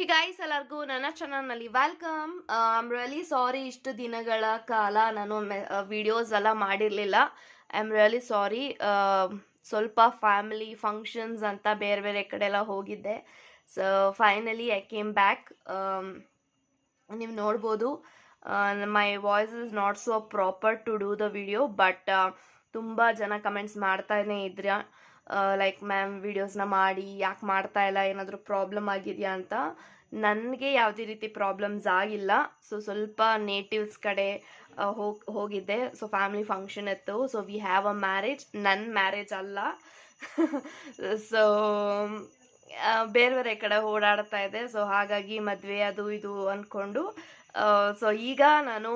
ಹಿ ಎಲ್ಲರಿಗೂ ನನ್ನ ಚಾನಲ್ನಲ್ಲಿ ವೆಲ್ಕಮ್ ಐಮ್ ರಿಯಲಿ ಸಾರಿ ಇಷ್ಟು ದಿನಗಳ ಕಾಲ ನಾನು ವಿಡಿಯೋಸ್ ಎಲ್ಲ ಮಾಡಿರಲಿಲ್ಲ. ಐ ಆಮ್ ರಿಯಲಿ ಸಾರಿ ಸ್ವಲ್ಪ ಫ್ಯಾಮಿಲಿ ಫಂಕ್ಷನ್ಸ್ ಅಂತ ಬೇರೆ ಬೇರೆ ಕಡೆ ಎಲ್ಲ ಹೋಗಿದ್ದೆ. So finally I came back ನೀವು ನೋಡ್ಬೋದು my voice is not so proper to do the video but ತುಂಬ ಜನ ಕಮೆಂಟ್ಸ್ ಮಾಡ್ತಾನೇ ಇದ್ರ. ಲೈಕ್ ಮ್ಯಾಮ್ ವಿಡಿಯೋಸ್ನ ಮಾಡಿ, ಯಾಕೆ ಮಾಡ್ತಾ ಇಲ್ಲ, ಏನಾದರೂ ಪ್ರಾಬ್ಲಮ್ ಆಗಿದೆಯಾ ಅಂತ ನನಗೆ ಯಾವುದೇ ರೀತಿ ಪ್ರಾಬ್ಲಮ್ಸ್ ಆಗಿಲ್ಲ. ಸೊ ಸ್ವಲ್ಪ ನೇಟಿವ್ಸ್ ಕಡೆ ಹೋಗಿ, ಹೋಗಿದ್ದೆ. ಸೊ ಫ್ಯಾಮಿಲಿ ಫಂಕ್ಷನ್ ಇತ್ತು. So we have a marriage ನನ್ನ ಮ್ಯಾರೇಜ್ ಅಲ್ಲ. ಸೊ ಬೇರೆ ಬೇರೆ ಕಡೆ ಓಡಾಡ್ತಾ ಇದೆ ಸೊ ಹಾಗಾಗಿ ಮದುವೆ ಅದು ಇದು ಅಂದ್ಕೊಂಡು ಸೊ ಈಗ ನಾನು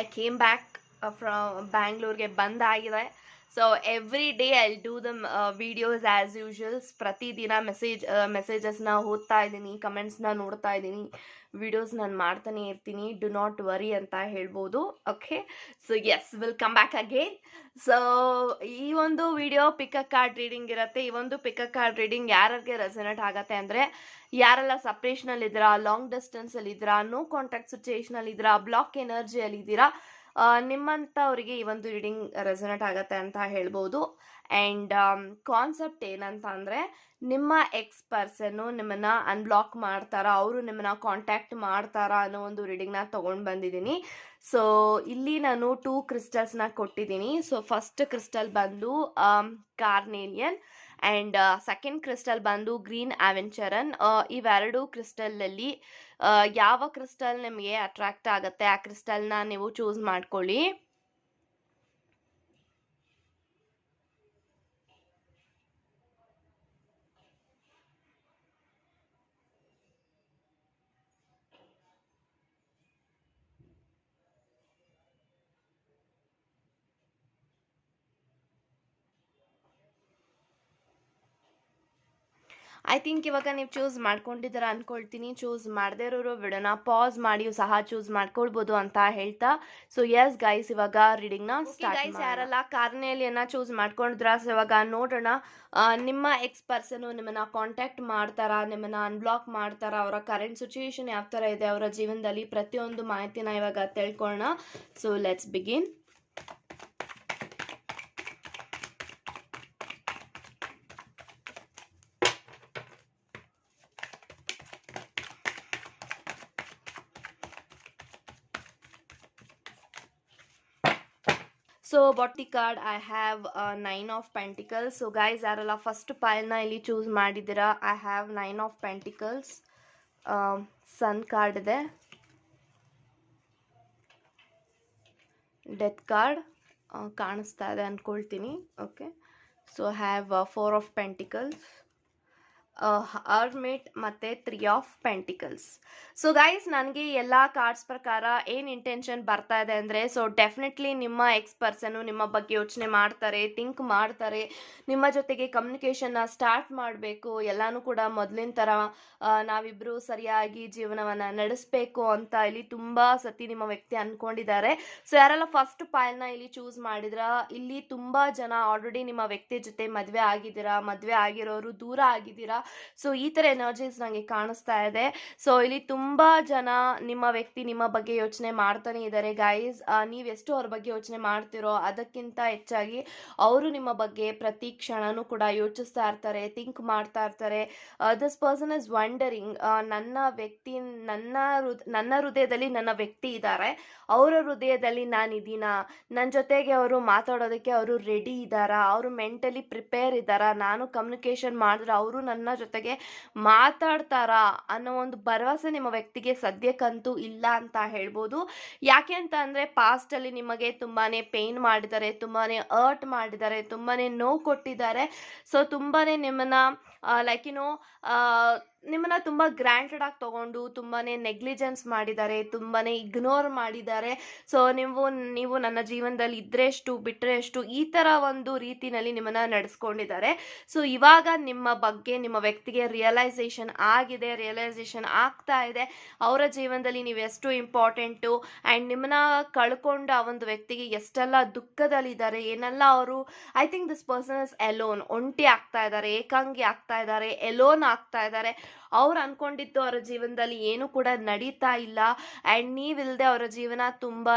ಐ ಕೇಮ್ ಬ್ಯಾಕ್ ಫ್ರಾ ಬ್ಯಾಂಗ್ಳೂರ್ಗೆ ಬಂದಾಗಿದೆ. So every day I do the videos as usuals ಪ್ರತಿದಿನ ಮೆಸೇಜ್ ಮೆಸೇಜಸ್ನ ಓದ್ತಾ ಇದ್ದೀನಿ ಕಮೆಂಟ್ಸ್ನ ನೋಡ್ತಾ ಇದ್ದೀನಿ. ವಿಡಿಯೋಸ್ ನಾನು ಮಾಡ್ತಾನೆ ಇರ್ತೀನಿ. ಡು ನಾಟ್ ವರಿ ಅಂತ ಹೇಳ್ಬೋದು. Okay so yes will come back again so ಈ ಒಂದು ವಿಡಿಯೋ ಪಿಕಪ್ ಕಾರ್ಡ್ ರೀಡಿಂಗ್ ಇರುತ್ತೆ. ಈ ಒಂದು ಪಿಕಪ್ ಕಾರ್ಡ್ ರೀಡಿಂಗ್ ಯಾರಿಗೆ ರೆಸನೇಟ್ ಆಗತ್ತೆ ಅಂದರೆ, ಯಾರೆಲ್ಲ ಸಪ್ರೇಷನಲ್ಲಿದ್ದೀರಾ ಲಾಂಗ್ ಡಿಸ್ಟೆನ್ಸಲ್ಲಿದ್ದೀರಾ ನೋ ಕಾಂಟ್ಯಾಕ್ಟ್ ಸಿಚುಯೇಷನಲ್ಲಿ ಇದ್ದೀರಾ ಬ್ಲಾಕ್ ಎನರ್ಜಿಯಲ್ಲಿ ಇದ್ದೀರಾ ನಿಮ್ಮಂಥವ್ರಿಗೆ ಈ ಒಂದು ರೀಡಿಂಗ್ ರೆಸನೇಟ್ ಆಗತ್ತೆ ಅಂತ ಹೇಳ್ಬೋದು. ಆ್ಯಂಡ್ ಕಾನ್ಸೆಪ್ಟ್ ಏನಂತ ಅಂದರೆ, ನಿಮ್ಮ ಎಕ್ಸ್ ಪರ್ಸನ್ನು ನಿಮ್ಮನ್ನು ಅನ್ಬ್ಲಾಕ್ ಮಾಡ್ತಾರಾ, ಅವರು ನಿಮ್ಮನ್ನ ಕಾಂಟ್ಯಾಕ್ಟ್ ಮಾಡ್ತಾರಾ ಅನ್ನೋ ಒಂದು ರೀಡಿಂಗ್ನ ತೊಗೊಂಡು ಬಂದಿದ್ದೀನಿ. ಸೊ ಇಲ್ಲಿ ನಾನು ಟೂ ಕ್ರಿಸ್ಟಲ್ಸ್ನ ಕೊಟ್ಟಿದ್ದೀನಿ. ಸೊ ಫಸ್ಟ್ ಕ್ರಿಸ್ಟಲ್ ಬಂದು ಕಾರ್ನೇಲಿಯನ್ ಆ್ಯಂಡ್ ಸೆಕೆಂಡ್ ಕ್ರಿಸ್ಟಲ್ ಬಂದು ಗ್ರೀನ್ ಅವೆಂಚರನ್ ಇವೆರಡು ಕ್ರಿಸ್ಟಲಲ್ಲಿ ಯಾವ ಕ್ರಿಸ್ಟಲ್ ನಿಮಗೆ ಅಟ್ರಾಕ್ಟ್ ಆಗುತ್ತೆ? ಆ ಕ್ರಿಸ್ಟಲ್ನ ನೀವು ಚೂಸ್ ಮಾಡ್ಕೊಳ್ಳಿ. ಐ ಥಿಂಕ್ ಇವಾಗ ನೀವು ಚೂಸ್ ಮಾಡ್ಕೊಂಡಿದ್ದೀರ ಅನ್ಕೊಳ್ತೀನಿ. ಚೂಸ್ ಮಾಡದೇ ಇರೋರು ಬಿಡೋಣ. ಪಾಸ್ ಮಾಡಿ ಸಹ ಚೂಸ್ ಮಾಡ್ಕೊಳ್ಬೋದು ಅಂತ ಹೇಳ್ತಾ. ಸೊ ಎಸ್ ಗೈಸ್ ಇವಾಗ ರೀಡಿಂಗ್ನ ಗೈಸ್ ಯಾರಲ್ಲ ಕಾರ್ನೇಲಿಯನ್ನ ಚೂಸ್ ಮಾಡ್ಕೊಂಡಿದ್ರ ಸೊ ಇವಾಗ ನೋಡೋಣ. ನಿಮ್ಮ ಎಕ್ಸ್ ಪರ್ಸನು ನಿಮ್ಮನ್ನ ಕಾಂಟ್ಯಾಕ್ಟ್ ಮಾಡ್ತಾರಾ? ನಿಮ್ಮನ್ನ ಅನ್ಬ್ಲಾಕ್ ಮಾಡ್ತಾರಾ? ಅವರ ಕರೆಂಟ್ ಸಿಚುಯೇಷನ್ ಯಾವ ಥರ ಇದೆ? ಅವರ ಜೀವನದಲ್ಲಿ ಪ್ರತಿಯೊಂದು ಮಾಹಿತಿನ ಇವಾಗ ತಿಳ್ಕೊಳ್ಳೋಣ. So let's begin so bottom card I have nine of pentacles so guys ಯಾರೆಲ್ಲ ಫಸ್ಟ್ ಪೈಲ್ನ ಇಲ್ಲಿ ಚೂಸ್ ಮಾಡಿದ್ದೀರಾ I have nine of pentacles sun card ಇದೆ. ಡೆತ್ ಕಾರ್ಡ್ ಕಾಣಿಸ್ತಾ ಇದೆ ಅಂದ್ಕೊಳ್ತೀನಿ okay so have four of pentacles ಅರ್ಮೇಟ್ ಮತ್ತು three of pentacles. So guys ನನಗೆ ಎಲ್ಲ ಕಾರ್ಡ್ಸ್ ಪ್ರಕಾರ ಏನು ಇಂಟೆನ್ಷನ್ ಬರ್ತಾ ಇದೆ ಅಂದರೆ ಸೊ ಡೆಫಿನೆಟ್ಲಿ ನಿಮ್ಮ ಎಕ್ಸ್ ಪರ್ಸನು ನಿಮ್ಮ ಬಗ್ಗೆ ಯೋಚನೆ ಮಾಡ್ತಾರೆ ಥಿಂಕ್ ಮಾಡ್ತಾರೆ, ನಿಮ್ಮ ಜೊತೆಗೆ ಕಮ್ಯುನಿಕೇಷನ್ನ ಸ್ಟಾರ್ಟ್ ಮಾಡಬೇಕು, ಎಲ್ಲನೂ ಕೂಡ ಮೊದಲಿನ ಥರ ನಾವಿಬ್ಬರು ಸರಿಯಾಗಿ ಜೀವನವನ್ನು ನಡೆಸಬೇಕು ಅಂತ ಇಲ್ಲಿ ತುಂಬ ಸತಿ ನಿಮ್ಮ ವ್ಯಕ್ತಿ ಅಂದ್ಕೊಂಡಿದ್ದಾರೆ ಸೊ ಯಾರೆಲ್ಲ ಫಸ್ಟ್ ಪಾಯಲ್ನ ಇಲ್ಲಿ ಚೂಸ್ ಮಾಡಿದ್ರ, ಇಲ್ಲಿ ತುಂಬ ಜನ ಆಲ್ರೆಡಿ ನಿಮ್ಮ ವ್ಯಕ್ತಿ ಜೊತೆ ಮದುವೆ ಆಗಿದ್ದೀರಾ, ಮದುವೆ ಆಗಿರೋರು ದೂರ ಆಗಿದ್ದೀರಾ ಸೊ ಈ ಥರ ಎನರ್ಜೀಸ್ ನನಗೆ ಕಾಣಿಸ್ತಾ ಇದೆ. ಸೊ ಇಲ್ಲಿ ತುಂಬ ಜನ ನಿಮ್ಮ ವ್ಯಕ್ತಿ ನಿಮ್ಮ ಬಗ್ಗೆ ಯೋಚನೆ ಮಾಡ್ತಾನೆ ಇದ್ದಾರೆ. ಗೈಸ್ ನೀವು ಎಷ್ಟು ಅವ್ರ ಬಗ್ಗೆ ಯೋಚನೆ ಮಾಡ್ತಿರೋ ಅದಕ್ಕಿಂತ ಹೆಚ್ಚಾಗಿ ಅವರು ನಿಮ್ಮ ಬಗ್ಗೆ ಪ್ರತಿ ಕ್ಷಣನೂ ಕೂಡ ಯೋಚಿಸ್ತಾ ಇರ್ತಾರೆ ಥಿಂಕ್ ಮಾಡ್ತಾ ಇರ್ತಾರೆ. ದಿಸ್ ಪರ್ಸನ್ ಇಸ್ ವಂಡರಿಂಗ್ ನನ್ನ ವ್ಯಕ್ತಿ, ನನ್ನ ಹೃದ್ ನನ್ನ ಹೃದಯದಲ್ಲಿ ನನ್ನ ವ್ಯಕ್ತಿ ಇದ್ದಾರೆ. ಅವರ ಹೃದಯದಲ್ಲಿ ನಾನು ಇದೀನ? ನನ್ನ ಜೊತೆಗೆ ಅವರು ಮಾತಾಡೋದಕ್ಕೆ ಅವರು ರೆಡಿ ಇದ್ದಾರಾ? ಅವರು ಮೆಂಟಲಿ ಪ್ರಿಪೇರ್ ಇದ್ದಾರಾ? ನಾನು ಕಮ್ಯುನಿಕೇಷನ್ ಮಾಡಿದ್ರೆ ಅವರು ನನ್ನ ಜೊತೆಗೆ ಮಾತಾಡ್ತಾರಾ ಅನ್ನೋ ಒಂದು ಭರವಸೆ ನಿಮ್ಮ ವ್ಯಕ್ತಿಗೆ ಸದ್ಯಕ್ಕಂತೂ ಇಲ್ಲ ಅಂತ ಹೇಳ್ಬೋದು. ಯಾಕೆ ಅಂತ ಅಂದರೆ ಪಾಸ್ಟಲ್ಲಿ ನಿಮಗೆ ತುಂಬಾ ಪೇಯ್ನ್ ಮಾಡಿದ್ದಾರೆ ತುಂಬಾ ಅರ್ಟ್ ಮಾಡಿದ್ದಾರೆ ತುಂಬಾ ನೋವು ಕೊಟ್ಟಿದ್ದಾರೆ. ಸೊ ತುಂಬಾ ನಿಮ್ಮನ್ನು ಲೈಕ್ ಏನೋ ನಿಮ್ಮನ್ನ ತುಂಬ ಗ್ರ್ಯಾಂಟೆಡ್ ಆಗಿ ತಗೊಂಡು ತುಂಬಾನೇ ನೆಗ್ಲಿಜೆನ್ಸ್ ಮಾಡಿದ್ದಾರೆ, ತುಂಬಾನೇ ಇಗ್ನೋರ್ ಮಾಡಿದ್ದಾರೆ. ಸೊ, ನೀವು ನೀವು ನನ್ನ ಜೀವನದಲ್ಲಿ ಇದ್ರೆ ಎಷ್ಟು ಈ ಥರ ಒಂದು ರೀತಿನಲ್ಲಿ ನಿಮ್ಮನ್ನ ನಡೆಸ್ಕೊಂಡಿದ್ದಾರೆ. ಸೊ, ಇವಾಗ ನಿಮ್ಮ ಬಗ್ಗೆ, ನಿಮ್ಮ ವ್ಯಕ್ತಿಗೆ ರಿಯಲೈಸೇಷನ್ ಆಗಿದೆ ರಿಯಲೈಸೇಷನ್ ಆಗ್ತಾ ಇದೆ. ಅವರ ಜೀವನದಲ್ಲಿ ನೀವು ಎಷ್ಟು ಇಂಪಾರ್ಟೆಂಟು ಆ್ಯಂಡ್ ನಿಮ್ಮನ್ನ ಕಳ್ಕೊಂಡ ಆ ಒಂದು ವ್ಯಕ್ತಿಗೆ ಎಷ್ಟೆಲ್ಲ ದುಃಖದಲ್ಲಿದ್ದಾರೆ, ಏನೆಲ್ಲ ಅವರು I think this person is alone ಒಂಟಿ ಆಗ್ತಾ ಇದ್ದಾರೆ, ಏಕಾಂಗಿ ಆಗ್ತಾ ಇದ್ದಾರೆ ಎಲೋನ್ ಆಗ್ತಾ ಇದ್ದಾರೆ. ಅವ್ರು ಅನ್ಕೊಂಡಿದ್ದು ಅವರ ಜೀವನದಲ್ಲಿ ಏನು ಕೂಡ ನಡೀತಾ ಇಲ್ಲ. ಆ್ಯಂಡ್ ನೀವಿಲ್ಲದೆ ಅವರ ಜೀವನ ತುಂಬಾ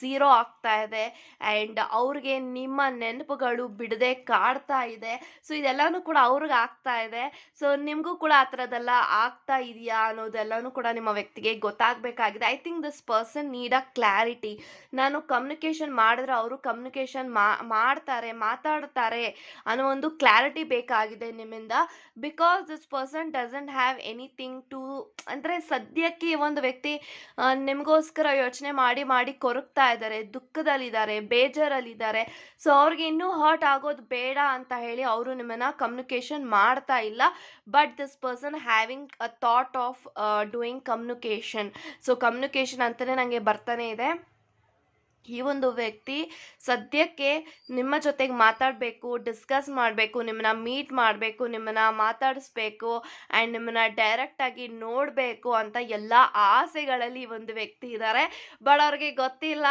ಝೀರೋ ಆಗ್ತಾ ಇದೆ. ಆ್ಯಂಡ್ ಅವ್ರಿಗೆ ನಿಮ್ಮ ನೆನಪುಗಳು ಬಿಡದೆ ಕಾಡ್ತಾ ಇದೆ. ಸೊ ಇದೆಲ್ಲನೂ ಕೂಡ ಅವ್ರಿಗೆ ಆಗ್ತಾ ಇದೆ. ಸೊ ನಿಮಗೂ ಕೂಡ ಆ ಥರದೆಲ್ಲ ಆಗ್ತಾ ಇದೆಯಾ ಅನ್ನೋದೆಲ್ಲನೂ ಕೂಡ ನಿಮ್ಮ ವ್ಯಕ್ತಿಗೆ ಗೊತ್ತಾಗಬೇಕಾಗಿದೆ. I think this person need a clarity ನಾನು ಕಮ್ಯುನಿಕೇಷನ್ ಮಾಡಿದ್ರೆ ಅವರು ಕಮ್ಯುನಿಕೇಷನ್ ಮಾಡ್ತಾರೆ, ಮಾತಾಡ್ತಾರೆ ಅನ್ನೋ ಒಂದು ಕ್ಲಾರಿಟಿ ಬೇಕಾಗಿದೆ ನಿಮ್ಮಿಂದ. Because this person doesn't have anything to ಅಂದರೆ ಸದ್ಯಕ್ಕೆ ಒಂದು ವ್ಯಕ್ತಿ ನಿಮಗೋಸ್ಕರ ಯೋಚನೆ ಮಾಡಿ ಮಾಡಿ ಕೊರಗ್ತಾ ಇದ್ದಾರೆ, ದುಃಖದಲ್ಲಿದ್ದಾರೆ, ಬೇಜಾರಲ್ಲಿದ್ದಾರೆ. ಸೊ ಅವ್ರಿಗೆ ಇನ್ನೂ ಹರ್ಟ್ ಆಗೋದು ಬೇಡ ಅಂತ ಹೇಳಿ ಅವರು ನಿಮ್ಮನ್ನು ಕಮ್ಯುನಿಕೇಷನ್ ಮಾಡ್ತಾ ಇಲ್ಲ. But this person having a thought of doing communication so communication ಅಂತಲೇ ನನಗೆ ಬರ್ತಾನೆ ಇದೆ. ಈ ಒಂದು ವ್ಯಕ್ತಿ ಸದ್ಯಕ್ಕೆ ನಿಮ್ಮ ಜೊತೆಗೆ ಮಾತಾಡಬೇಕು ಡಿಸ್ಕಸ್ ಮಾಡಬೇಕು ನಿಮ್ಮನ್ನ ಮೀಟ್ ಮಾಡಬೇಕು ನಿಮ್ಮನ್ನ ಮಾತಾಡಿಸ್ಬೇಕು ಆ್ಯಂಡ್ ನಿಮ್ಮನ್ನ ಡೈರೆಕ್ಟಾಗಿ ನೋಡಬೇಕು ಅಂತ ಎಲ್ಲ ಆಸೆಗಳಲ್ಲಿ ಈ ಒಂದು ವ್ಯಕ್ತಿ ಇದ್ದಾರೆ ಬಟ್ ಅವ್ರಿಗೆ ಗೊತ್ತಿಲ್ಲ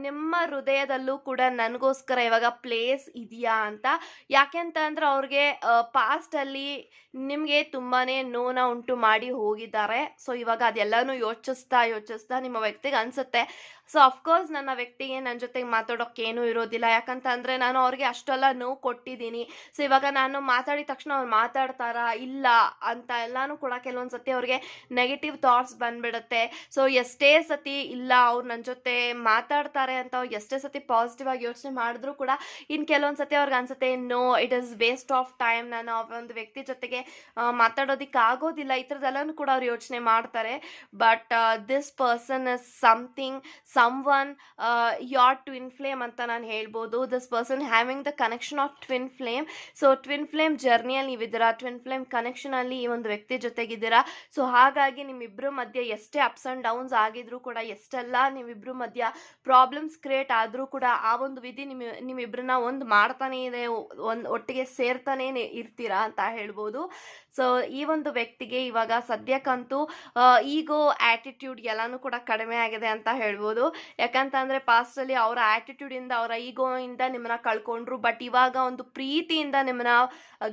ನಿಮ್ಮ ಹೃದಯದಲ್ಲೂ ಕೂಡ ನನಗೋಸ್ಕರ ಇವಾಗ ಪ್ಲೇಸ್ ಇದೆಯಾ ಅಂತ. ಯಾಕೆಂತ ಅಂದ್ರೆ ಅವ್ರಿಗೆ ಪಾಸ್ಟಲ್ಲಿ ನಿಮಗೆ ತುಂಬಾ ನೋನ ಉಂಟು ಮಾಡಿ ಹೋಗಿದ್ದಾರೆ. ಸೊ ಇವಾಗ ಅದೆಲ್ಲನೂ ಯೋಚಿಸ್ತಾ ಯೋಚಿಸ್ತಾ ನಿಮ್ಮ ವ್ಯಕ್ತಿಗೆ ಅನಿಸುತ್ತೆ ಸೊ ಅಫ್ಕೋರ್ಸ್ ನನ್ನ ವ್ಯಕ್ತಿಗೆ ನನ್ನ ಜೊತೆಗೆ ಮಾತಾಡೋಕೆ ಇರೋದಿಲ್ಲ. ಯಾಕಂತ ಅಂದರೆ ನಾನು ಅವ್ರಿಗೆ ಅಷ್ಟೆಲ್ಲ ನೋವು ಕೊಟ್ಟಿದ್ದೀನಿ. ಸೊ ಇವಾಗ ನಾನು ಮಾತಾಡಿದ ತಕ್ಷಣ ಅವ್ರು ಮಾತಾಡ್ತಾರಾ? ಇಲ್ಲ ಅಂತ ಎಲ್ಲಾನು ಕೂಡ ಕೆಲವೊಂದು ಸತಿ ಅವ್ರಿಗೆ ನೆಗೆಟಿವ್ ಥಾಟ್ಸ್ ಬಂದ್ಬಿಡುತ್ತೆ. ಸೊ ಎಷ್ಟೇ ಸತಿ ಇಲ್ಲ ಅವ್ರು ನನ್ನ ಜೊತೆ ಮಾತಾಡ್ತಾರೆ ಅಂತ ಅವ್ರು ಎಷ್ಟೇ ಸತಿ ಪಾಸಿಟಿವ್ ಆಗಿ ಯೋಚನೆ ಮಾಡಿದ್ರು ಕೂಡ ಇನ್ನು ಕೆಲವೊಂದು ಸತಿ ಅವ್ರಿಗೆ ಅನ್ಸುತ್ತೆ no it is waste of time ನಾನು ಒಂದು ವ್ಯಕ್ತಿ ಜೊತೆಗೆ ಮಾತಾಡೋದಿಕ್ಕೆ ಆಗೋದಿಲ್ಲ. ಈ ಥರದ್ದೆಲ್ಲನೂ ಕೂಡ ಅವ್ರು ಯೋಚನೆ ಮಾಡ್ತಾರೆ. But this person is something someone ಯಾರ್ ಟ್ವಿನ್ ಫ್ಲೇಮ್ ಅಂತ ನಾನು ಹೇಳ್ಬೋದು. This person having the connection of twin flame so twin flame ಜರ್ನಿಯಲ್ಲಿ ನೀವಿದ್ದೀರಾ? ಟ್ವಿನ್ ಫ್ಲೇಮ್ ಕನೆಕ್ಷನಲ್ಲಿ ಈ ಒಂದು ವ್ಯಕ್ತಿ ಜೊತೆಗಿದ್ದೀರಾ? ಸೊ ಹಾಗಾಗಿ ನಿಮ್ಮಿಬ್ಬರ ಮಧ್ಯೆ ಎಷ್ಟೇ ಅಪ್ಸ್ ಆ್ಯಂಡ್ ಡೌನ್ಸ್ ಆಗಿದ್ರು ಕೂಡ, ಎಷ್ಟೆಲ್ಲ ನಿಮ್ಮಿಬ್ಬರ ಮಧ್ಯ ಪ್ರಾಬ್ಲಮ್ಸ್ ಕ್ರಿಯೇಟ್ ಆದರೂ ಕೂಡ, ಆ ಒಂದು ವಿಧಿ ನಿಮ್ಮ ನಿಮ್ಮಿಬ್ಬರನ್ನ ಒಂದು ಮಾಡ್ತಾನೇ ಇದೆ, ಒಂದು ಒಟ್ಟಿಗೆ ಸೇರ್ತಾನೇ ಇರ್ತೀರಾ ಅಂತ ಹೇಳ್ಬೋದು. ಸೊ, ಈ ಒಂದು ವ್ಯಕ್ತಿಗೆ ಇವಾಗ ಸದ್ಯಕ್ಕಂತೂ ಈಗೋ ಆಟಿಟ್ಯೂಡ್ ಎಲ್ಲನೂ ಕೂಡ ಕಡಿಮೆ ಆಗಿದೆ ಅಂತ ಹೇಳ್ಬೋದು. ಪಾಸ್ಟ್ ಪಾಸ್ಟಲ್ಲಿ ಅವರ ಆ್ಯಟಿಟ್ಯೂಡಿಂದ ಅವರ ಈಗೋಯಿಂದ ನಿಮ್ಮನ್ನ ಕಳ್ಕೊಂಡ್ರು ಬಟ್ ಇವಾಗ ಒಂದು ಪ್ರೀತಿಯಿಂದ ನಿಮ್ಮನ್ನ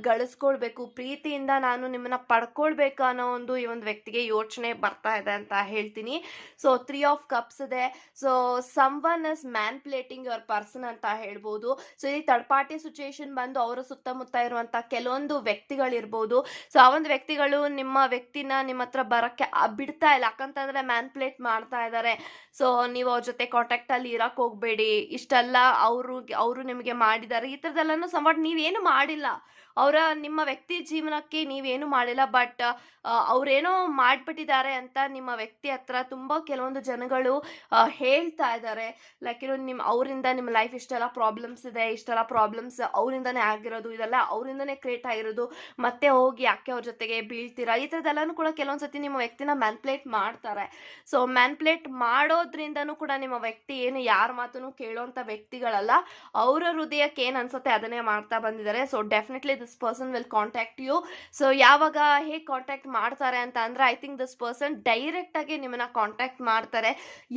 ಗಳಿಸ್ಕೊಳ್ಬೇಕು, ಪ್ರೀತಿಯಿಂದ ನಾನು ನಿಮ್ಮನ್ನ ಪಡ್ಕೊಳ್ಬೇಕು ಅನ್ನೋ ಒಂದು ಈ ಒಂದು ವ್ಯಕ್ತಿಗೆ ಯೋಚನೆ ಬರ್ತಾ ಇದೆ ಅಂತ ಹೇಳ್ತೀನಿ. ಸೊ ತ್ರೀ ಆಫ್ ಕಪ್ಸ್ ಇದೆ. So some one is manipulating your person ಅಂತ ಹೇಳ್ಬೋದು. ಸೊ ಥರ್ಡ್ ಪಾರ್ಟಿ ಸಿಚುಯೇಷನ್ ಬಂದು, ಅವರ ಸುತ್ತಮುತ್ತ ಇರುವಂಥ ಕೆಲವೊಂದು ವ್ಯಕ್ತಿಗಳಿರ್ಬೋದು. ಸೊ ಆ ಒಂದು ವ್ಯಕ್ತಿಗಳು ನಿಮ್ಮ ವ್ಯಕ್ತಿನ ನಿಮ್ಮ ಹತ್ರ ಬರೋಕ್ಕೆ ಬಿಡ್ತಾ ಇಲ್ಲ. ಯಾಕಂತಂದ್ರೆ ಮ್ಯಾನ್ಪ್ಲೇಟ್ ಮಾಡ್ತಾ ಇದ್ದಾರೆ ಸೊ ನೀವು ಅವ್ರ ಜೊತೆ ಕಾಂಟ್ಯಾಕ್ಟಲ್ಲಿ ಇರಕ್ಕೆ ಹೋಗಬೇಡಿ. ಇಷ್ಟೆಲ್ಲ ಅವರು ಅವರು ನಿಮಗೆ ಮಾಡಿದ್ದಾರೆ. ಈ ಥರದ್ದೆಲ್ಲನೂ ಸಂಬಟ್ ನೀವೇನು ಮಾಡಿಲ್ಲ. ಅವರ ನಿಮ್ಮ ವ್ಯಕ್ತಿ ಜೀವನಕ್ಕೆ ನೀವೇನು ಮಾಡಿಲ್ಲ ಬಟ್ ಅವರೇನೋ ಮಾಡಿಬಿಟ್ಟಿದ್ದಾರೆ ಅಂತ ನಿಮ್ಮ ವ್ಯಕ್ತಿ ಹತ್ರ ತುಂಬ ಕೆಲವೊಂದು ಜನಗಳು ಹೇಳ್ತಾ ಇದ್ದಾರೆ. ಲೈಕ್ ಇರೋ ನಿಮ್ಮ ಅವರಿಂದ ನಿಮ್ಮ ಲೈಫ್ ಇಷ್ಟೆಲ್ಲ ಪ್ರಾಬ್ಲಮ್ಸ್ ಇದೆ, ಇಷ್ಟೆಲ್ಲ ಪ್ರಾಬ್ಲಮ್ಸ್ ಅವರಿಂದನೇ ಆಗಿರೋದು, ಇದೆಲ್ಲ ಅವರಿಂದನೇ ಕ್ರಿಯೇಟ್ ಆಗಿರೋದು, ಮತ್ತೆ ಹೋಗಿ ಯಾಕೆ ಅವ್ರ ಜೊತೆಗೆ ಬೀಳ್ತೀರಾ? ಈ ಥರದ್ದೆಲ್ಲನೂ ಕೂಡ ಕೆಲವೊಂದು ಸತಿ ನಿಮ್ಮ ವ್ಯಕ್ತಿನ ಮ್ಯಾನ್ಪ್ಲೇಟ್ ಮಾಡ್ತಾರೆ. ಸೊ ಮ್ಯಾನ್ಪ್ಲೇಟ್ ಮಾಡೋದ್ರಿಂದನೂ ಕೂಡ ನಿಮ್ಮ ವ್ಯಕ್ತಿ ಏನು ಯಾರ ಮಾತನ್ನು ಕೇಳುವಂಥ ವ್ಯಕ್ತಿಗಳಲ್ಲ, ಅವರ ಹೃದಯಕ್ಕೆ ಏನು ಅನ್ಸುತ್ತೆ ಅದನ್ನೇ ಮಾಡ್ತಾ ಬಂದಿದ್ದಾರೆ. So definitely this person will contact you so ಯಾವಾಗ ಹೇಗೆ ಕಾಂಟ್ಯಾಕ್ಟ್ ಮಾಡ್ತಾರೆ ಅಂತ ಅಂದರೆ ಐ ಥಿಂಕ್ ದಿಸ್ ಪರ್ಸನ್ ಡೈರೆಕ್ಟಾಗಿ ನಿಮ್ಮನ್ನ ಕಾಂಟ್ಯಾಕ್ಟ್ ಮಾಡ್ತಾರೆ.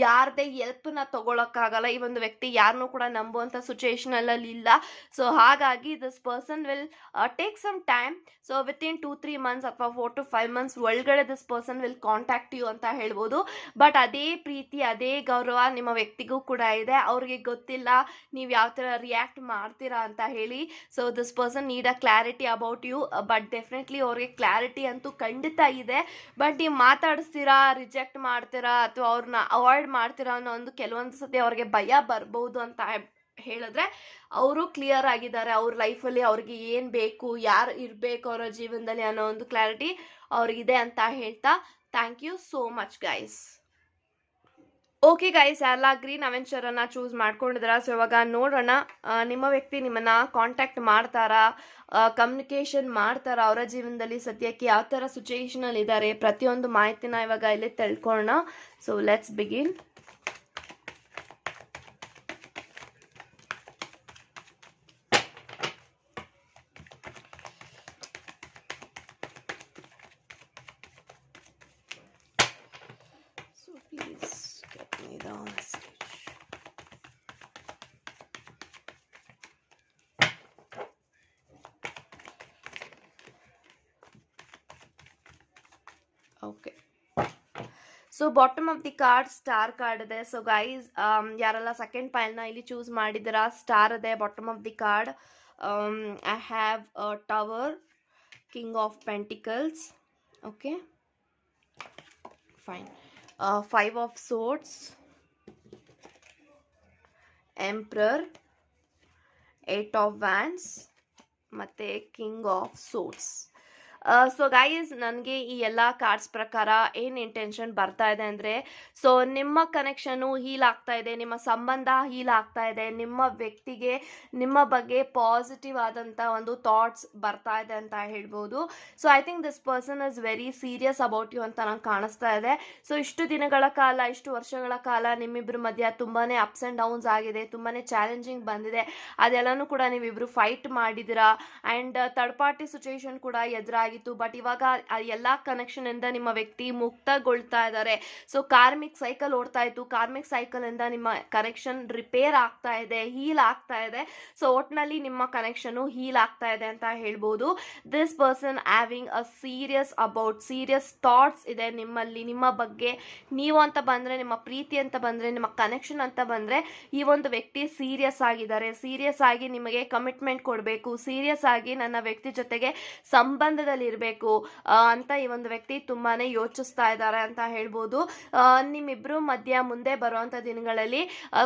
ಯಾರದೇ ಎಲ್ಪ್ನ ತಗೊಳಕ್ಕಾಗಲ್ಲ. ಈ ಒಂದು ವ್ಯಕ್ತಿ ಯಾರನ್ನೂ ಕೂಡ ನಂಬುವಂಥ ಸಿಚುಯೇಷನಲ್ಲಿ ಇಲ್ಲ. ಸೊ ಹಾಗಾಗಿ this person will take some time so within two three months ಅಥವಾ ಫೋರ್ ಟು ಫೈವ್ ಮಂತ್ಸ್ ಒಳಗಡೆ this person will contact you ಅಂತ ಹೇಳ್ಬೋದು. ಬಟ್ ಅದೇ ಪ್ರೀತಿ, ಅದೇ ಗೌರವ ನಿಮ್ಮ ವ್ಯಕ್ತಿಗೂ ಕೂಡ ಇದೆ. ಅವ್ರಿಗೆ ಗೊತ್ತಿಲ್ಲ, ನೀವು ಯಾವ ಥರ ರಿಯಾಕ್ಟ್ ಮಾಡ್ತೀರಾ ಅಂತ ಹೇಳಿ. So this person need a clarity about you but definitely ಅವ್ರಿಗೆ ಕ್ಲಾರಿಟಿ ಅಂತೂ ಖಂಡಿತ ಇದೆ. ಬಟ್ ನೀವು ಮಾತಾಡಿಸ್ತೀರಾ ರಿಜೆಕ್ಟ್ ಮಾಡ್ತೀರಾ, ಅಥವಾ ಅವ್ರನ್ನ ಅವಾಯ್ಡ್ ಮಾಡ್ತೀರಾ ಅನ್ನೋ ಒಂದು ಕೆಲವೊಂದು ಸತಿ ಅವ್ರಿಗೆ ಭಯ ಬರ್ಬೋದು ಅಂತ ಹೇಳಿದ್ರೆ ಅವರು ಕ್ಲಿಯರ್ ಆಗಿದ್ದಾರೆ. ಅವ್ರ ಲೈಫಲ್ಲಿ ಅವ್ರಿಗೆ ಏನು ಬೇಕು, ಯಾರು ಇರಬೇಕು ಅವರ ಜೀವನದಲ್ಲಿ ಅನ್ನೋ ಒಂದು ಕ್ಲಾರಿಟಿ ಅವ್ರಿಗಿದೆ ಅಂತ ಹೇಳ್ತಾ thank you so much guys okay guys ಎಲ್ಲ ಗ್ರೀನ್ ಅವೆಂಚರನ್ನು ಚೂಸ್ ಮಾಡ್ಕೊಂಡಿದ್ದೀರಾ ಸೊ ಇವಾಗ ನೋಡೋಣ ನಿಮ್ಮ ವ್ಯಕ್ತಿ ನಿಮ್ಮನ್ನ ಕಾಂಟ್ಯಾಕ್ಟ್ ಮಾಡ್ತಾರಾ? ಕಮ್ಯುನಿಕೇಷನ್ ಮಾಡ್ತಾರಾ? ಅವರ ಜೀವನದಲ್ಲಿ ಸದ್ಯಕ್ಕೆ ಯಾವ ಥರ ಸಿಚುಯೇಷನಲ್ಲಿ ಇದ್ದಾರೆ ಪ್ರತಿಯೊಂದು ಮಾಹಿತಿನ ಇವಾಗ ಇಲ್ಲಿ ತಿಳ್ಕೊಳ್ಳೋಣ. So let's begin okay so bottom of the card star card ಇದೆ. ಸೊ ಗೈಸ್ ಯಾರೆಲ್ಲ ಸೆಕೆಂಡ್ ಪೈಲ್ನ ಇಲ್ಲಿ ಚೂಸ್ ಮಾಡಿದ್ದೀರಾ ಸ್ಟಾರ್ ಇದೆ bottom of the card I have tower king of pentacles okay fine five of swords emperor eight of wands ಮತ್ತು king of swords so guys ನನಗೆ ಈ ಎಲ್ಲ ಕಾರ್ಡ್ಸ್ ಪ್ರಕಾರ ಏನು ಇಂಟೆನ್ಷನ್ ಬರ್ತಾ ಇದೆ ಅಂದರೆ ಸೊ ನಿಮ್ಮ ಕನೆಕ್ಷನು ಹೀಲ್ ಆಗ್ತಾ ಇದೆ, ನಿಮ್ಮ ಸಂಬಂಧ ಹೀಲ್ ಆಗ್ತಾ ಇದೆ, ನಿಮ್ಮ ವ್ಯಕ್ತಿಗೆ, ನಿಮ್ಮ ಬಗ್ಗೆ ಪಾಸಿಟಿವ್ ಆದಂಥ ಒಂದು ಥಾಟ್ಸ್ ಬರ್ತಾ ಇದೆ ಅಂತ ಹೇಳ್ಬೋದು. So I think this person is very serious about you ಅಂತ ನಂಗೆ ಕಾಣಿಸ್ತಾ ಇದೆ. ಸೊ ಇಷ್ಟು ದಿನಗಳ ಕಾಲ, ಇಷ್ಟು ವರ್ಷಗಳ ಕಾಲ ನಿಮ್ಮಿಬ್ಬರ ಮಧ್ಯ ತುಂಬಾ ಅಪ್ಸ್ ಆ್ಯಂಡ್ ಡೌನ್ಸ್ ಆಗಿದೆ ತುಂಬಾ ಚಾಲೆಂಜಿಂಗ್ ಬಂದಿದೆ. ಅದೆಲ್ಲನೂ ಕೂಡ ನೀವಿಬ್ರು ಫೈಟ್ ಮಾಡಿದ್ದೀರಾ? ಆ್ಯಂಡ್ ಥರ್ಡ್ ಪಾರ್ಟಿ ಸಿಚುವೇಶನ್ ಕೂಡ ಬಟ್ ಇವಾಗ ಎಲ್ಲ ಕನೆಕ್ಷನ್ ಇಂದ ನಿಮ್ಮ ವ್ಯಕ್ತಿ ಮುಕ್ತಗೊಳ್ತಾ ಇದ್ದಾರೆ. ಸೊ ಕಾರ್ಮಿಕ್ ಸೈಕಲ್ ಓಡ್ತಾ ಇತ್ತು. ಕಾರ್ಮಿಕ್ ಸೈಕಲ್ ಇಂದ ನಿಮ್ಮ ಕನೆಕ್ಷನ್ ರಿಪೇರ್ ಆಗ್ತಾ ಇದೆ ಹೀಲ್ ಆಗ್ತಾ ಇದೆ. ಸೊ ಒಟ್ನಲ್ಲಿ ನಿಮ್ಮ ಕನೆಕ್ಷನ್ ಹೀಲ್ ಆಗ್ತಾ ಇದೆ ಅಂತ ಹೇಳ್ಬೋದು. This person having a serious about serious thoughts ಇದೆ ನಿಮ್ಮಲ್ಲಿ. ನಿಮ್ಮ ಬಗ್ಗೆ ನೀವು ಅಂತ ಬಂದ್ರೆ, ನಿಮ್ಮ ಪ್ರೀತಿ ಅಂತ ಬಂದ್ರೆ, ನಿಮ್ಮ ಕನೆಕ್ಷನ್ ಅಂತ ಬಂದ್ರೆ, ಈ ಒಂದು ವ್ಯಕ್ತಿ ಸೀರಿಯಸ್ ಆಗಿದ್ದಾರೆ. ಸೀರಿಯಸ್ ಆಗಿ ನಿಮಗೆ ಕಮಿಟ್ಮೆಂಟ್ ಕೊಡಬೇಕು. ಸೀರಿಯಸ್ ಆಗಿ ನನ್ನ ವ್ಯಕ್ತಿ ಜೊತೆಗೆ ಸಂಬಂಧದಲ್ಲಿ ಇರಬೇಕು ಅಂತ ಈ ಒಂದು ವ್ಯಕ್ತಿ ತುಂಬಾನೇ ಯೋಚಿಸ್ತಾ ಇದ್ದಾರೆ ಅಂತ ಹೇಳ್ಬೋದು. ನಿಮ್ಮಿಬ್ರು ಮಧ್ಯ ಮುಂದೆ ಬರುವಂತ ದಿನಗಳಲ್ಲಿ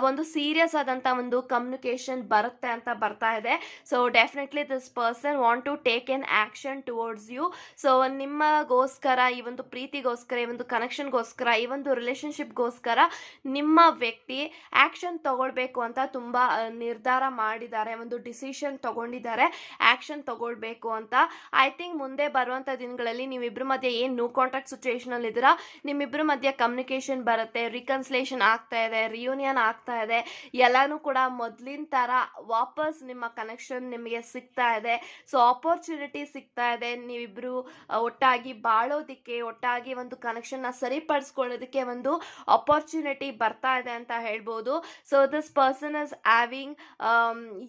ಒಂದು ಸೀರಿಯಸ್ ಆದಂತ ಒಂದು ಕಮ್ಯುನಿಕೇಶನ್ ಬರುತ್ತೆ ಅಂತ ಬರ್ತಾ ಇದೆ. So definitely this person want to take an action towards you so ನಿಮ್ಮಗೋಸ್ಕರ, ಈ ಒಂದು ಪ್ರೀತಿಗೋಸ್ಕರ, ಈ ಒಂದು ಕನೆಕ್ಷನ್ಗೋಸ್ಕರ ಈ ಒಂದು ರಿಲೇಶನ್ಶಿಪ್ಗೋಸ್ಕರ ನಿಮ್ಮ ವ್ಯಕ್ತಿ ಆಕ್ಷನ್ ತಗೊಳ್ಬೇಕು ಅಂತ ತುಂಬಾ ನಿರ್ಧಾರ ಮಾಡಿದ್ದಾರೆ, ಒಂದು ಡಿಸಿಷನ್ ತಗೊಂಡಿದ್ದಾರೆ ಆಕ್ಷನ್ ತಗೊಳ್ಬೇಕು ಅಂತ. ಐ ಥಿಂಕ್ ಮುಂದೆ ಬರುವಂತ ದಿನಗಳಲ್ಲಿ ನೀವಿಬ್ರ ಮಧ್ಯೆ ಏನು ನೋ ಕಾಂಟ್ಯಾಕ್ಟ್ ಸಿಚುವೇಶನ್ ಅಲ್ಲಿ ಇದ್ದೀರಾ? ನಿಮ್ಮಿಬ್ರ ಮಧ್ಯೆ ಕಮ್ಯುನಿಕೇಶನ್ ಬರುತ್ತೆ ರಿಕನ್ಸ್ಲೇಷನ್ ಆಗ್ತಾ ಇದೆ ರಿಯೂನಿಯನ್ ಆಗ್ತಾ ಇದೆ. ಎಲ್ಲನೂ ಕೂಡ ಮೊದಲಿನ ತರ ವಾಪಸ್ ನಿಮ್ಮ ಕನೆಕ್ಷನ್ ನಿಮಗೆ ಸಿಗ್ತಾ ಇದೆ. ಸೊ ಆಪರ್ಚುನಿಟಿ ಸಿಗ್ತಾ ಇದೆ. ನೀವಿಬ್ರು ಒಟ್ಟಾಗಿ ಬಾಳೋದಿಕ್ಕೆ, ಒಟ್ಟಾಗಿ ಒಂದು ಕನೆಕ್ಷನ್ನ ಸರಿಪಡಿಸ್ಕೊಳ್ಳೋದಕ್ಕೆ ಒಂದು ಆಪರ್ಚುನಿಟಿ ಬರ್ತಾ ಇದೆ ಅಂತ ಹೇಳ್ಬೋದು. So this person is having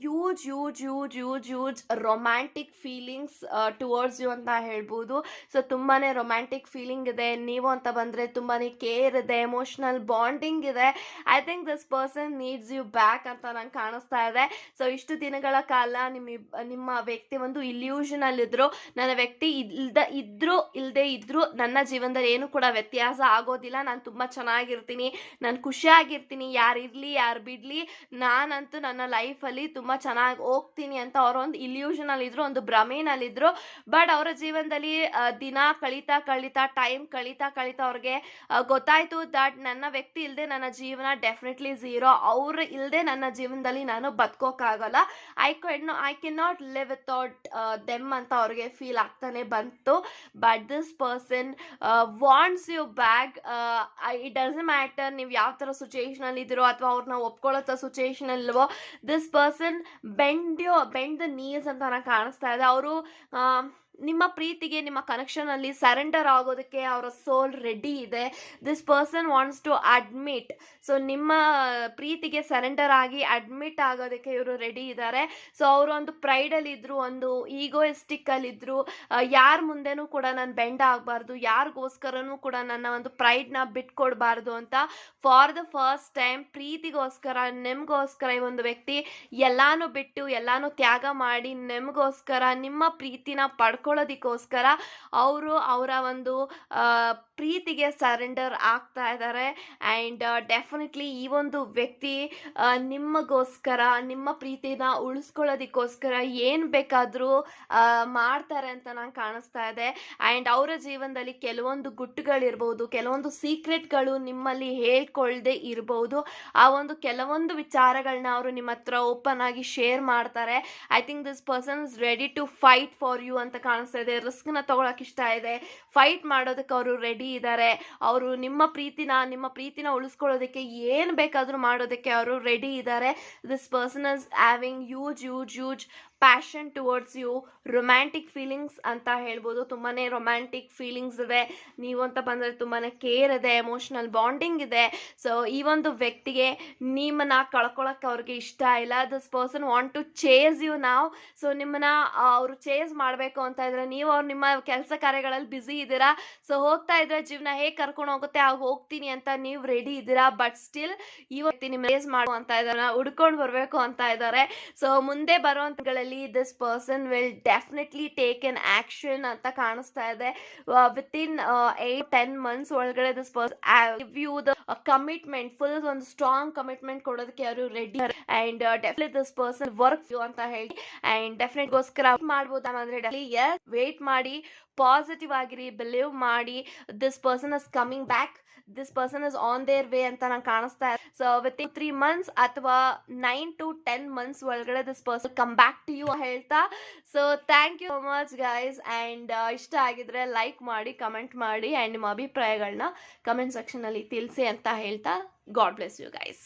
use use use use use romantic feelings towards you ಅಂತ ಹೇಳ್ಬೋದು. ಸೊ ತುಂಬಾನೇ ರೊಮ್ಯಾಂಟಿಕ್ ಫೀಲಿಂಗ್ ಇದೆ. ನೀವು ಅಂತ ಬಂದ್ರೆ ತುಂಬಾನೇ ಕೇರ್ ಇದೆ ಎಮೋಷನಲ್ ಬಾಂಡಿಂಗ್ ಇದೆ. I think this person needs you back ಅಂತ ನಂಗೆ ಕಾಣಿಸ್ತಾ ಇದೆ. ಸೊ ಇಷ್ಟು ದಿನಗಳ ಕಾಲ ನಿಮ್ಮ ನಿಮ್ಮ ವ್ಯಕ್ತಿ ಒಂದು ಇಲ್ಯೂಷನ್ ಅಲ್ಲಿ ಇದ್ರು, ನನ್ನ ವ್ಯಕ್ತಿ ಇಲ್ದ, ಇದ್ರು ಇಲ್ಲದೆ ಇದ್ರು, ನನ್ನ ಜೀವನದಲ್ಲಿ ಏನು ಕೂಡ ವ್ಯತ್ಯಾಸ ಆಗೋದಿಲ್ಲ. ನಾನು ತುಂಬಾ ಚೆನ್ನಾಗಿರ್ತೀನಿ, ನಾನು ಖುಷಿಯಾಗಿರ್ತೀನಿ, ಯಾರು ಇರ್ಲಿ, ಯಾರು ಬಿಡ್ಲಿ, ನಾನಂತೂ ನನ್ನ ಲೈಫಲ್ಲಿ ತುಂಬಾ ಚೆನ್ನಾಗಿ ಹೋಗ್ತೀನಿ ಅಂತ ಅವರೊಂದು ಒಂದು ಇಲ್ಯೂಷನ್ ಅಲ್ಲಿ ಇದ್ರು, ಒಂದು ಬಟ್ ಅವರ ಜೀವನದಲ್ಲಿ ದಿನ ಕಳೀತಾ ಕಳೀತಾ ಟೈಮ್ ಕಳೀತಾ ಕಳೀತಾ ಅವ್ರಿಗೆ ಗೊತ್ತಾಯಿತು ದಟ್ ನನ್ನ ವ್ಯಕ್ತಿ ಇಲ್ಲದೆ ನನ್ನ ಜೀವನ ಡೆಫಿನೆಟ್ಲಿ ಝೀರೋ ಅವ್ರು ಇಲ್ಲದೆ ನನ್ನ ಜೀವನದಲ್ಲಿ ನಾನು ಬದುಕೋಕ್ಕಾಗಲ್ಲ I can I can not live without them ಅಂತ ಅವ್ರಿಗೆ ಫೀಲ್ ಆಗ್ತಾನೆ ಬಂತು. But this person wants you back it doesn't matter ನೀವು ಯಾವ ಥರ ಸಿಚುವೇಶನ್ ಅಲ್ಲಿ ಇದ್ದೀರೋ ಅಥವಾ ಅವ್ರನ್ನ ಒಪ್ಕೊಳ್ಳೋ ಸಿಚುಯೇಷನ್ ಅಲ್ವೋ this person bend you bend the knees ಅಂತ ನನಗೆ ಕಾಣಿಸ್ತಾ ಇದೆ. ಅವರು ನಿಮ್ಮ ಪ್ರೀತಿಗೆ, ನಿಮ್ಮ ಕನೆಕ್ಷನ್ ಅಲ್ಲಿ ಸರೆಂಡರ್ ಆಗೋದಕ್ಕೆ ಅವರ ಸೋಲ್ ರೆಡಿ ಇದೆ. This person wants to admit so ನಿಮ್ಮ ಪ್ರೀತಿಗೆ ಸರೆಂಡರ್ ಆಗಿ ಅಡ್ಮಿಟ್ ಆಗೋದಕ್ಕೆ ಇವರು ರೆಡಿ ಇದ್ದಾರೆ ಸೊ ಅವರು ಒಂದು ಪ್ರೈಡಲ್ಲಿ ಇದ್ರು, ಒಂದು ಇದ್ರು. ಯಾರ ಮುಂದೆನೂ ಕೂಡ ನಾನು ಬೆಂಡ್ ಆಗಬಾರ್ದು, ಯಾರಿಗೋಸ್ಕರನೂ ಕೂಡ ನನ್ನ ಒಂದು ಪ್ರೈಡ್ನ ಬಿಟ್ಕೊಡ್ಬಾರ್ದು ಅಂತ ಫಾರ್ ದ ಫಸ್ಟ್ ಟೈಮ್ ಪ್ರೀತಿಗೋಸ್ಕರ, ನಿಮ್ಗೋಸ್ಕರ ಈ ಒಂದು ವ್ಯಕ್ತಿ ಎಲ್ಲಾನು ಬಿಟ್ಟು, ಎಲ್ಲಾನು ತ್ಯಾಗ ಮಾಡಿ, ನಿಮಗೋಸ್ಕರ ನಿಮ್ಮ ಪ್ರೀತಿನ ಪಡ್ಕೊಳ್ಳೋದಕ್ಕೋಸ್ಕರ ಅವರು ಅವರ ಒಂದು ಪ್ರೀತಿಗೆ ಸರೆಂಡರ್ ಆಗ್ತಾ ಇದ್ದಾರೆ ಆ್ಯಂಡ್ ಡೆಫಿನೆಟ್ಲಿ ಈ ಒಂದು ವ್ಯಕ್ತಿ ನಿಮಗೋಸ್ಕರ ನಿಮ್ಮ ಪ್ರೀತಿನ ಉಳಿಸ್ಕೊಳ್ಳೋದಕ್ಕೋಸ್ಕರ ಏನು ಬೇಕಾದರೂ ಮಾಡ್ತಾರೆ ಅಂತ ನಂಗೆ ಕಾಣಿಸ್ತಾ ಇದೆ. ಆ್ಯಂಡ್ ಅವರ ಜೀವನದಲ್ಲಿ ಕೆಲವೊಂದು ಗುಟ್ಟುಗಳಿರ್ಬೋದು, ಕೆಲವೊಂದು ಸೀಕ್ರೆಟ್ಗಳು ನಿಮ್ಮಲ್ಲಿ ಹೇಳ್ಕೊಳ್ಳದೆ ಇರ್ಬೋದು. ಆ ಒಂದು ಕೆಲವೊಂದು ವಿಚಾರಗಳನ್ನ ಅವರು ನಿಮ್ಮ ಹತ್ರ ಓಪನ್ ಆಗಿ ಶೇರ್ ಮಾಡ್ತಾರೆ. I think this person is ready to fight for you ಅಂತ ಕಾಣಿಸ್ತಾ ಇದೆ ರಿಸ್ಕ್ನ ತಗೊಳಕ್ ಇಷ್ಟ ಇದೆ. ಫೈಟ್ ಮಾಡೋದಕ್ಕೆ ಅವರು ರೆಡಿ ಇದ್ದಾರೆ ಅವರು ನಿಮ್ಮ ಪ್ರೀತಿನ ನಿಮ್ಮ ಪ್ರೀತಿನ ಉಳಿಸ್ಕೊಳ್ಳೋದಕ್ಕೆ ಏನು ಬೇಕಾದರೂ ಮಾಡೋದಕ್ಕೆ ಅವರು ರೆಡಿ ಇದ್ದಾರೆ this person is having use use use passion towards you romantic feelings ಅಂತ ಹೇಳ್ಬೋದು. ತುಂಬಾ ರೊಮ್ಯಾಂಟಿಕ್ ಫೀಲಿಂಗ್ಸ್ ಇದೆ ನೀವು ಅಂತ ಬಂದರೆ ತುಂಬಾ ಕೇರ್ ಇದೆ ಎಮೋಷನಲ್ ಬಾಂಡಿಂಗ್ ಇದೆ. ಸೊ ಈ ಒಂದು ವ್ಯಕ್ತಿಗೆ ನಿಮ್ಮನ್ನ ಕಳ್ಕೊಳಕ್ಕೆ ಅವ್ರಿಗೆ ಇಷ್ಟ ಇಲ್ಲ. This person want to chase you ನಾವು ಸೊ ನಿಮ್ಮನ್ನ ಅವರು ಚೇಸ್ ಮಾಡಬೇಕು ಅಂತ ಇದ್ರೆ ನೀವು ಅವ್ರು ನಿಮ್ಮ ಕೆಲಸ ಕಾರ್ಯಗಳಲ್ಲಿ ಬ್ಯುಸಿ ಇದ್ದೀರಾ. ಸೊ ಹೋಗ್ತಾ ಇದ್ರೆ ಜೀವನ ಹೇಗೆ ಕರ್ಕೊಂಡು ಹೋಗುತ್ತೆ, ಆಗ ಹೋಗ್ತೀನಿ ಅಂತ ನೀವು ರೆಡಿ ಇದ್ದೀರಾ. ಬಟ್ ಸ್ಟಿಲ್ ಇವತ್ತು ನಿಮ್ಮ ಮಾಡುವಂತ ಮಾಡು ಅಂತ ಇದ್ದಾರೆ ಹುಡ್ಕೊಂಡು ಬರಬೇಕು ಅಂತ ಇದ್ದಾರೆ. ಸೊ ಮುಂದೆ ಬರುವಂತಗಳಲ್ಲಿ this person will definitely take an action ಅಂತ ಕಾಣಿಸ್ತಾ ಇದೆ. Within eight ten months ಒಳಗಡೆ this person you the commitment full ಒಂದು ಸ್ಟ್ರಾಂಗ್ ಕಮಿಟ್ಮೆಂಟ್ ಕೊಡೋದಕ್ಕೆ ಅವರು ready and definite this person work you ಅಂತ ಹೇಳಿ. ಅಂಡ್ ಡೆಫಿನೆಟ್ ಗೋಸ್ಕರ ಮಾಡ್ಬೋದು ಅಂದ್ರೆ ವೇಟ್ ಮಾಡಿ ಪಾಸಿಟಿವ್ ಆಗಿರಿ ಬಿಲೀವ್ ಮಾಡಿ this person is coming back this person is on their way ಅಂತ ನಂಗೆ ಕಾಣಿಸ್ತಾ ಸೊ ವಿತ್ ತ್ರೀ ಮಂತ್ಸ್ ಅಥವಾ ನೈನ್ ಟು ಟೆನ್ ಮಂತ್ಸ್ ಒಳಗಡೆ this person come back to you ಹೇಳ್ತಾ. So thank you much guys and ಇಷ್ಟ ಆಗಿದ್ರೆ like ಮಾಡಿ comment ಮಾಡಿ ಆ್ಯಂಡ್ ನಿಮ್ಮ ಅಭಿಪ್ರಾಯಗಳನ್ನ ಕಮೆಂಟ್ ಸೆಕ್ಷನಲ್ಲಿ ತಿಳಿಸಿ ಅಂತ ಹೇಳ್ತಾ. God bless you guys